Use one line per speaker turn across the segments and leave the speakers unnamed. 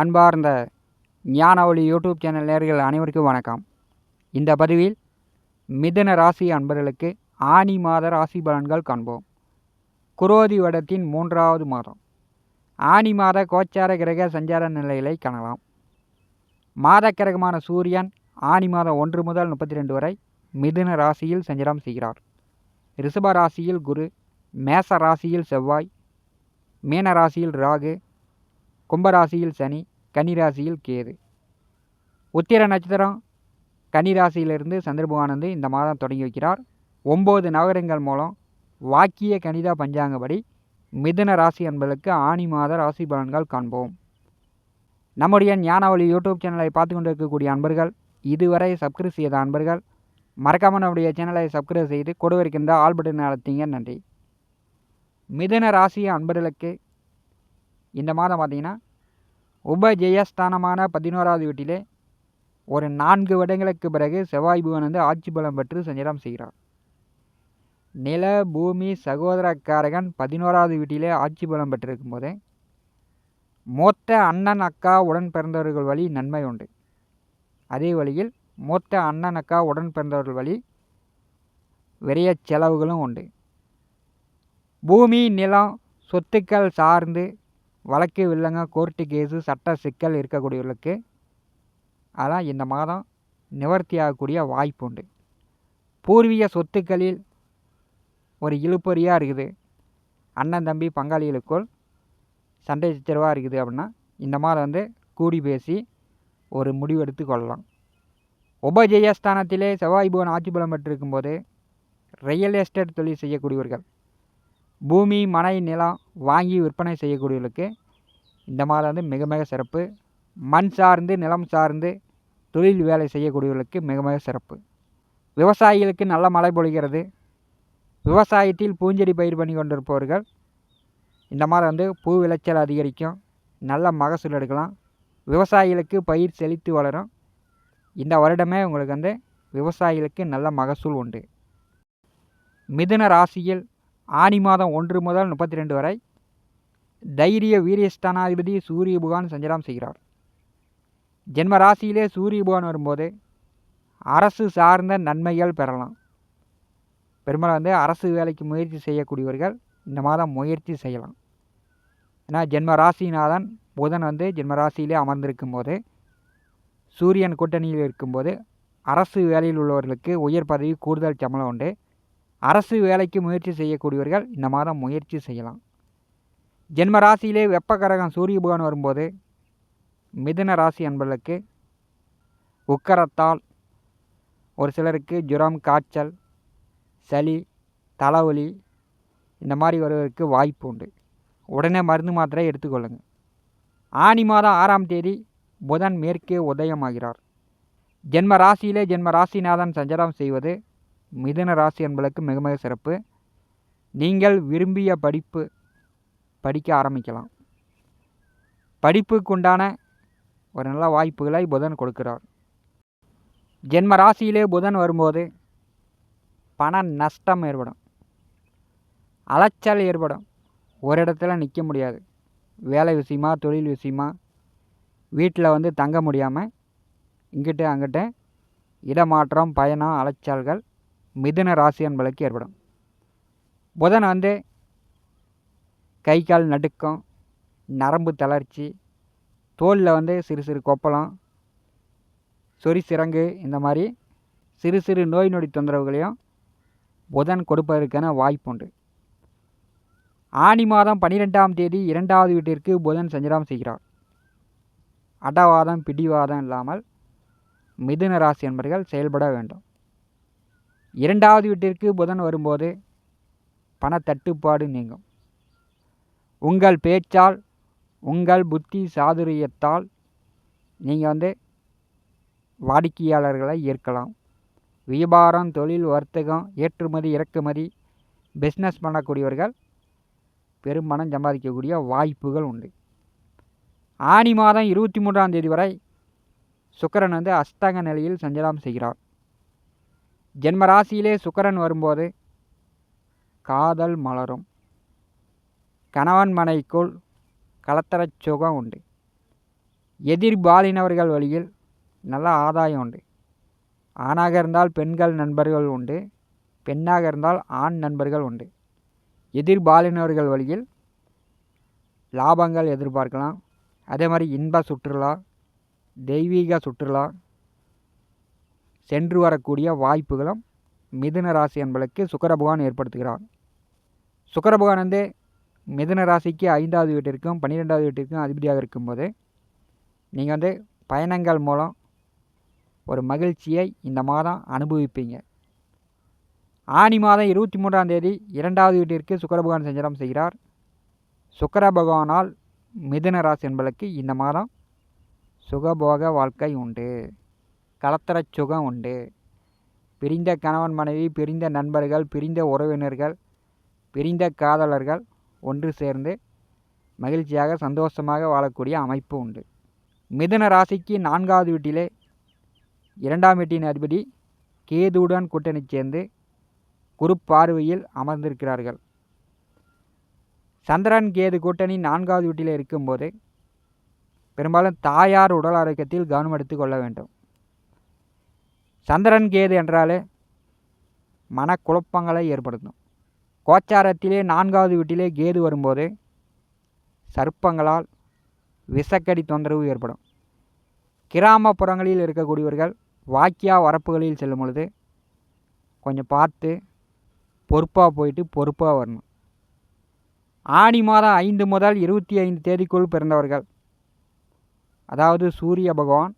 அன்பார்ந்த ஞானவழி YouTube channel நேர்கள் அனைவருக்கும் வணக்கம். இந்த பதிவில் மிதன ராசி அன்பர்களுக்கு ஆனி மாத ராசி பலன்கள் காண்போம். குரோதி வடத்தின் மூன்றாவது மாதம். ஆனி மாத கோச்சார கிரக சஞ்சார நிலைகளை காணலாம். மாத கிரகமான சூரியன் ஆனி மாதம் ஒன்று முதல் முப்பத்தி ரெண்டு வரை மிதுன ராசியில் சஞ்சாரம் செய்கிறார். ரிஷப ராசியில் குரு மேச ராசியில் செவ்வாய் மீன ராசியில் ராகு கும்பராசியில் சனி கன்னிராசியில் கேது. உத்திர நட்சத்திரம் கன்னிராசியிலிருந்து சந்திரபகவானந்து இந்த மாதம் தொடங்கி வைக்கிறார். ஒம்பது நகரங்கள் மூலம் வாக்கிய கணித பஞ்சாங்கப்படி மிதுன ராசி என்பதற்கு ஆணி மாத ராசி பலன்கள் காண்போம். நம்முடைய ஞானவழி யூடியூப் சேனலை பார்த்து கொண்டு இருக்கக்கூடிய அன்பர்கள் இதுவரை சப்ஸ்கிரைப் செய்த அன்பர்கள் மறக்காமல் நம்முடைய சேனலை சப்ஸ்கிரைப் செய்து கொடுவிருக்கின்ற ஆல்பட்டு நடத்திங்க நன்றி. மிதுன ராசி அன்பர்களுக்கு இந்த மாதம் பார்த்திங்கன்னா உபஜெயஸ்தானமான பதினோராவது வீட்டிலே ஒரு நான்கு வருடங்களுக்கு பிறகு செவ்வாய் புவன் வந்து ஆட்சி பலம் பெற்று சஞ்சாரம் செய்கிறார். நில பூமி சகோதரக்காரகன் பதினோராவது வீட்டிலே ஆட்சி பலம் பெற்றிருக்கும் போதே மூத்த அண்ணன் அக்கா உடன் பிறந்தவர்கள் வழி நன்மை உண்டு. அதே வழியில் மூத்த அண்ணன் அக்கா உடன் பிறந்தவர்கள் வழி விரைய செலவுகளும் உண்டு. பூமி நிலம் சொத்துக்கள் சார்ந்து வழக்கு வில்லங்க கோர்ட்டு கேஸு சட்ட சிக்கல் இருக்கக்கூடியவர்களுக்கு அதெல்லாம் இந்த மாதம் நிவர்த்தி ஆகக்கூடிய வாய்ப்பு உண்டு. பூர்வீக சொத்துக்களில் ஒரு இழுப்பறியாக இருக்குது. அண்ணன் தம்பி பங்காளிகளுக்குள் சண்டை சித்திரவாக இருக்குது அப்படின்னா இந்த மாதம் வந்து கூடி பேசி ஒரு முடிவெடுத்து கொள்ளலாம். உபஜெயஸ்தானத்திலே செவ்வாய் புவன் ஆட்சி பலம் பெற்றிருக்கும்போது ரியல் எஸ்டேட் தொழில் செய்யக்கூடியவர்கள் பூமி மனை நிலம் வாங்கி விற்பனை செய்யக்கூடியவர்களுக்கு இந்த மாதம் வந்து மிக மிக சிறப்பு. மண் சார்ந்து நிலம் சார்ந்து தொழில் வேலை செய்யக்கூடியவர்களுக்கு மிக மிக சிறப்பு. விவசாயிகளுக்கு நல்ல மழை பொழிகிறது. விவசாயத்தில் பூஞ்செடி பயிர் பண்ணி கொண்டிருப்பவர்கள் இந்த மாதம் வந்து பூ விளைச்சல் அதிகரிக்கும். நல்ல மகசூல் எடுக்கலாம். விவசாயிகளுக்கு பயிர் செழித்து வளரும். இந்த வருடமே உங்களுக்கு வந்து விவசாயிகளுக்கு நல்ல மகசூல் உண்டு. மிதுன ராசியில் ஆனி மாதம் ஒன்று முதல் முப்பத்தி ரெண்டு வரை தைரிய வீரியஸ்தானாதிபதி சூரிய புகான் சஞ்சலம் செய்கிறார். ஜென்ம ராசியிலே சூரிய புகான் வரும்போது அரசு சார்ந்த நன்மைகள் பெறலாம். பெரும்பாலும் வந்து அரசு வேலைக்கு முயற்சி செய்யக்கூடியவர்கள் இந்த மாதம் முயற்சி செய்யலாம். ஏன்னா ஜென்ம ராசிநாதன் புதன் வந்து ஜென்ம ராசியிலே அமர்ந்திருக்கும் போது சூரியன் கூட்டணியில் இருக்கும்போது அரசு வேலையில் உள்ளவர்களுக்கு உயர் பதவி கூடுதல் சம்பளம் உண்டு. அரசு வேலைக்கு முயற்சி செய்யக்கூடியவர்கள் இந்த மாதம் முயற்சி செய்யலாம். ஜென்ம ராசியிலே வெப்பகரகம் சூரிய பகவான் வரும்போது மிதுன ராசி என்பதற்கு உக்கரத்தால் ஒரு சிலருக்கு ஜுரம் காய்ச்சல் சளி தலைவலி இந்த மாதிரி வருவதற்கு வாய்ப்பு உண்டு. உடனே மருந்து மாத்திரை எடுத்துக்கொள்ளுங்கள் ஆனி மாதம் ஆறாம் தேதி புதன் மேற்கே உதயமாகிறார். ஜென்ம ராசியிலே ஜென்ம ராசிநாதன் சஞ்சாரம் செய்வது மிதுன ராசி என்பதற்கு மிக மிக சிறப்பு. நீங்கள் விரும்பிய படிப்பு படிக்க ஆரம்பிக்கலாம். படிப்புக்கு உண்டான ஒரு நல்ல வாய்ப்புகளை புதன் கொடுக்கிறார். ஜென்ம ராசியிலே புதன் வரும்போது பண நஷ்டம் ஏற்படும். அலைச்சல் ஏற்படும். ஒரு இடத்துல நிற்க முடியாது. வேலை விஷயமா தொழில் விஷயமா வீட்டில் வந்து தங்க முடியாமல் இங்கிட்டு அங்கிட்ட இடமாற்றம் பயணம் அலைச்சல்கள் மிதுன ராசி என்பதற்கு ஏற்படும். புதன் வந்து கை கால் நடுக்கம் நரம்பு தளர்ச்சி தோலில் வந்து சிறு சிறு கொப்பளம் சொறி சிறங்கு இந்த மாதிரி சிறு சிறு நோய் நொடி தொந்தரவுகளையும் புதன் கொடுப்பதற்கான வாய்ப்பு உண்டு. ஆனி மாதம் பன்னிரெண்டாம் தேதி இரண்டாவது வீட்டிற்கு புதன் சஞ்சாரம் செய்கிறார். அடவாதம் பிடிவாதம் இல்லாமல் மிதுன ராசி என்பர்கள் செயல்பட வேண்டும். இரண்டாவது வீட்டிற்கு புதன் வரும்போது பணத்தட்டுப்பாடு நீங்கும். உங்கள் பேச்சால் உங்கள் புத்தி சாதுரியத்தால் நீங்கள் வந்து வாடிக்கையாளர்களை ஈர்க்கலாம் வியாபாரம் தொழில் வர்த்தகம் ஏற்றுமதி இறக்குமதி பிஸ்னஸ் பண்ணக்கூடியவர்கள் பெரும் பணம் சம்பாதிக்கக்கூடிய வாய்ப்புகள் உண்டு. ஆனி மாதம் இருபத்தி மூன்றாம் தேதி வரை சுக்கரன் வந்து அஸ்தங்க நிலையில் சஞ்சலம் செய்கிறார். ஜென்ம ராசியிலே சுக்கரன் வரும்போது காதல் மலரும். கணவன் மனைக்குள் கலத்தரச் சுகம் உண்டு. எதிர்பாலினவர்கள் வழியில் நல்ல ஆதாயம் உண்டு. ஆணாக இருந்தால் பெண்கள் நண்பர்கள் உண்டு. பெண்ணாக இருந்தால் ஆண் நண்பர்கள் உண்டு. எதிர்பாலினவர்கள் வழியில் லாபங்கள் எதிர்பார்க்கலாம். அதே மாதிரி இன்ப சுற்றுலா தெய்வீக சுற்றுலா சென்று வரக்கூடிய வாய்ப்புகளும் மிதுன ராசி என்பதற்கு சுக்கர பகவான் ஏற்படுத்துகிறார். சுக்கர பகவான் வந்து மிதுன ராசிக்கு ஐந்தாவது வீட்டிற்கும் பன்னிரெண்டாவது வீட்டிற்கும் அதிபதியாக இருக்கும்போது நீங்கள் வந்து பயணங்கள் மூலம் ஒரு மகிழ்ச்சியை இந்த மாதம் அனுபவிப்பீங்க. ஆனி மாதம் இருபத்தி மூன்றாம் தேதி இரண்டாவது வீட்டிற்கு சுக்கர பகவான் சஞ்சாரம் செய்கிறார். சுக்கர பகவானால் மிதுன ராசி என்பதற்கு இந்த மாதம் சுகபோக வாழ்க்கை உண்டு. கலத்தர சுகம் உண்டு. பிரிந்த கணவன் மனைவி பிரிந்த நண்பர்கள் பிரிந்த உறவினர்கள் பிரிந்த காதலர்கள் ஒன்று சேர்ந்து மகிழ்ச்சியாக சந்தோஷமாக வாழக்கூடிய அமைப்பு உண்டு. மிதுன ராசிக்கு நான்காவது வீட்டிலே இரண்டாம் வீட்டின் அதிபதி கேதுவுடன் கூட்டணி சேர்ந்து குரு பார்வையில் அமர்ந்திருக்கிறார்கள். சந்திரன் கேது கூட்டணி நான்காவது வீட்டில் இருக்கும்போது பெரும்பாலும் தாயார் உடல் ஆரோக்கியத்தில் கவனம் எடுத்து கொள்ள வேண்டும். சந்திரன் கேது என்றாலே மனக்குழப்பங்களை ஏற்படுத்தும். கோச்சாரத்திலே நான்காவது வீட்டிலே கேது வரும்போது சர்ப்பங்களால் விஷக்கடி தொந்தரவு ஏற்படும். கிராமப்புறங்களில் இருக்கக்கூடியவர்கள் வாக்கியா வரப்புகளில் செல்லும் பொழுது கொஞ்சம் பார்த்து பொறுப்பாக போயிட்டு பொறுப்பாக வரணும். ஆடி மாதம் ஐந்து முதல் இருபத்தி ஐந்து தேதிக்குள் பிறந்தவர்கள் அதாவது சூரிய பகவான்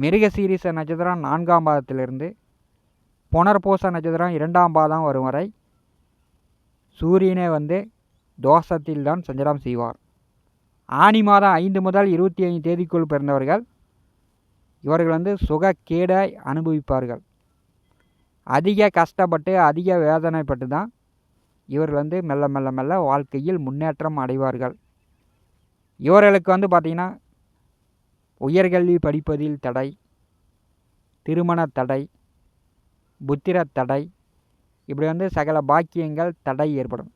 மிருக சீரிச நட்சத்திரம் நான்காம் பாதத்திலிருந்து புனர்பூச நட்சத்திரம் இரண்டாம் பாதம் வரும் வரை சூரியனே வந்து தோஷத்தில் தான் சஞ்சாரம் செய்வார். ஆனி மாதம் ஐந்து முதல் இருபத்தி ஐந்து தேதிக்குள் பிறந்தவர்கள் இவர்கள் வந்து சுகக்கேடை அனுபவிப்பார்கள். அதிக கஷ்டப்பட்டு அதிக வேதனைப்பட்டு தான் இவர்கள் வந்து மெல்ல மெல்ல மெல்ல வாழ்க்கையில் முன்னேற்றம் அடைவார்கள். இவர்களுக்கு வந்து பார்த்திங்கன்னா உயர்கல்வி படிப்பதில் தடை திருமண தடை புத்திர தடை இப்படி வந்து சகல பாக்கியங்கள் தடை ஏற்படும்.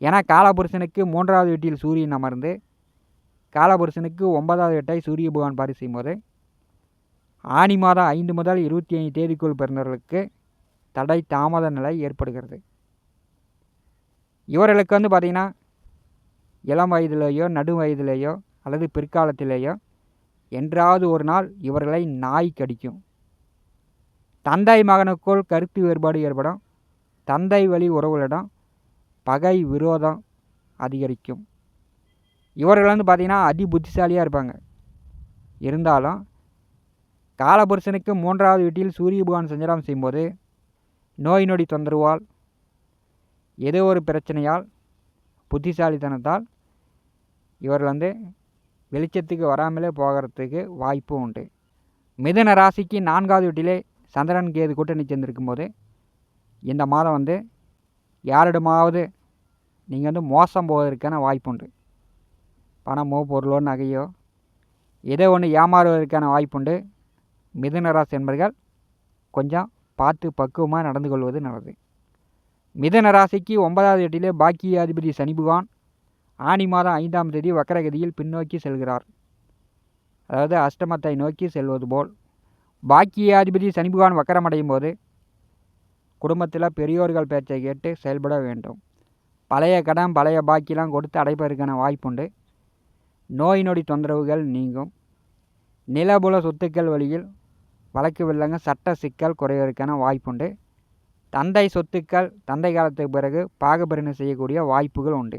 ஏன்னா காலபுருஷனுக்கு மூன்றாவது வீட்டில் சூரியன் அமர்ந்து காலபுருஷனுக்கு ஒன்பதாவது வீட்டை சூரிய பகவான் பாரி செய்யும்போது ஆனி மாதம் ஐந்து முதல் இருபத்தி ஐந்து தேதிக்குள் பிறந்தவர்களுக்கு தடை தாமத நிலை ஏற்படுகிறது. இவர்களுக்கு வந்து பார்த்திங்கன்னா இளம் வயதிலேயோ நடு வயதிலேயோ அல்லது பிற்காலத்திலேயோ என்றாவது ஒரு நாள் இவர்களை நாய் கடிக்கும். தந்தை மகனுக்குள் கருத்து வேறுபாடு ஏற்படும். தந்தை வழி உறவுகளிடம் பகை விரோதம் அதிகரிக்கும். இவர்கள் வந்து பார்த்திங்கன்னா அதி புத்திசாலியாக இருப்பாங்க. இருந்தாலும் காலபுருஷனுக்கு மூன்றாவது வீட்டில் சூரிய பகவான் சஞ்சலம் செய்யும்போது நோய் நொடி தொந்தரவால் ஏதோ ஒரு பிரச்சனையால் புத்திசாலித்தனத்தால் இவர்கள் வந்து வெளிச்சத்துக்கு வராமலே போகிறதுக்கு வாய்ப்பு உண்டு. மிதன ராசிக்கு நான்காவது வீட்டிலே சந்திரன் கேது கூட்டணி சேர்ந்துருக்கும் போது இந்த மாதம் வந்து யாரிடமாவது நீங்கள் வந்து மோசம் போவதற்கான வாய்ப்பு உண்டு. பணமோ பொருளோ நகையோ ஏதோ ஒன்று ஏமாறுவதற்கான வாய்ப்புண்டு மிதுன ராசி என்பர்கள் கொஞ்சம் பார்த்து பக்குவமாக நடந்து கொள்வது நல்லது. மிதன ராசிக்கு ஒன்பதாவது எட்டிலே பாக்கியாதிபதி சனி பகவான் ஆனி மாதம் ஐந்தாம் தேதி வக்கரகதியில் பின்னோக்கி செல்கிறார். அதாவது அஷ்டமத்தை நோக்கி செல்வது போல். பாக்கியாதிபதி சனிபகவான் வக்கரமடையும் போது குடும்பத்தில் பெரியோர்கள் பேச்சை கேட்டு செயல்பட வேண்டும். பழைய கடன் பழைய பாக்கியெலாம் கொடுத்து அடைப்பதற்கான வாய்ப்புண்டு. நோய் நொடி தொந்தரவுகள் நீங்கும். நிலபுல சொத்துக்கள் வழியில் வழக்கு வில்லங்க சட்ட சிக்கல் குறைவதற்கான வாய்ப்புண்டு. தந்தை சொத்துக்கள் தந்தை காலத்துக்கு பிறகு பாகபரிணம் செய்யக்கூடிய வாய்ப்புகள் உண்டு.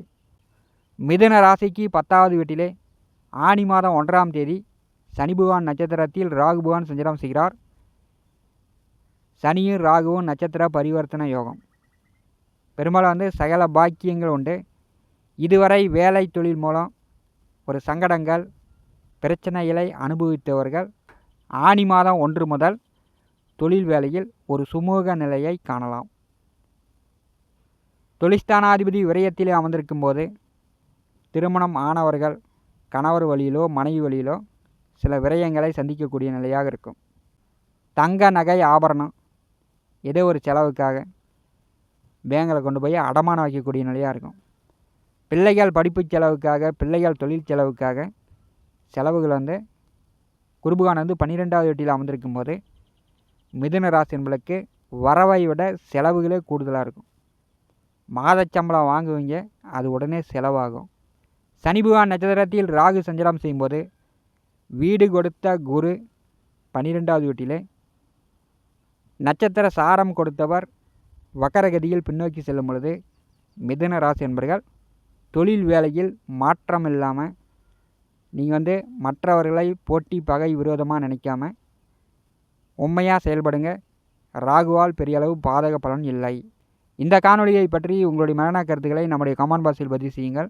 மிதுன ராசிக்கு பத்தாவது வீட்டிலே ஆனி மாதம் ஒன்றாம் தேதி சனி பகவான் நட்சத்திரத்தில் ராகு பகவான் சஞ்சாரம் செய்கிறார். சனியும் ராகுவும் நட்சத்திர பரிவர்த்தனை யோகம். பெரும்பாலும் வந்து சகல பாக்கியங்கள் உண்டு. இதுவரை வேலை தொழில் மூலம் ஒரு சங்கடங்கள் பிரச்சனைகளை அனுபவித்தவர்கள் ஆனி மாதம் ஒன்று முதல் தொழில் வேலையில் ஒரு சுமூக நிலையை காணலாம். தொழிஸ்தானாதிபதி விரயத்திலே அமர்ந்திருக்கும் போது திருமணம் ஆனவர்கள் கணவர் வழியிலோ மனைவி வழியிலோ சில விரயங்களை சந்திக்கக்கூடிய நிலையாக இருக்கும். தங்க நகை ஆபரணம் ஏதோ ஒரு செலவுக்காக பேங்கில் கொண்டு போய் அடமானம் வைக்கக்கூடிய நிலையாக இருக்கும். பிள்ளைகள் படிப்பு செலவுக்காக பிள்ளைகள் தொழில் செலவுக்காக செலவுகள் வந்து குருபகான் வந்து பன்னிரெண்டாவது வீட்டில் அமர்ந்திருக்கும் போது மிதுன ராசி என்பளுக்கு வரவை விட செலவுகளே கூடுதலாக இருக்கும். மாதச்சம்பளம் வாங்குவீங்க அது உடனே செலவாகும். சனி நட்சத்திரத்தில் ராகு சஞ்சாரம் செய்யும்போது வீடு கொடுத்த குரு பன்னிரெண்டாவது வீட்டிலே நட்சத்திர சாரம் கொடுத்தவர் வக்கரகதியில் பின்னோக்கி செல்லும் பொழுது மிதுன ராசி என்பர்கள் தொழில் வேலையில் மாற்றம் இல்லாமல் நீங்கள் வந்து மற்றவர்களை போட்டி பகை விரோதமாக நினைக்காம உண்மையாக செயல்படுங்க. ராகுவால் பெரிய அளவு பாதக பலன் இல்லை. இந்த காணொலியை பற்றி உங்களுடைய மரண கருத்துக்களை நம்முடைய கமெண்ட் பாக்ஸில் பதிவு செய்யுங்கள்.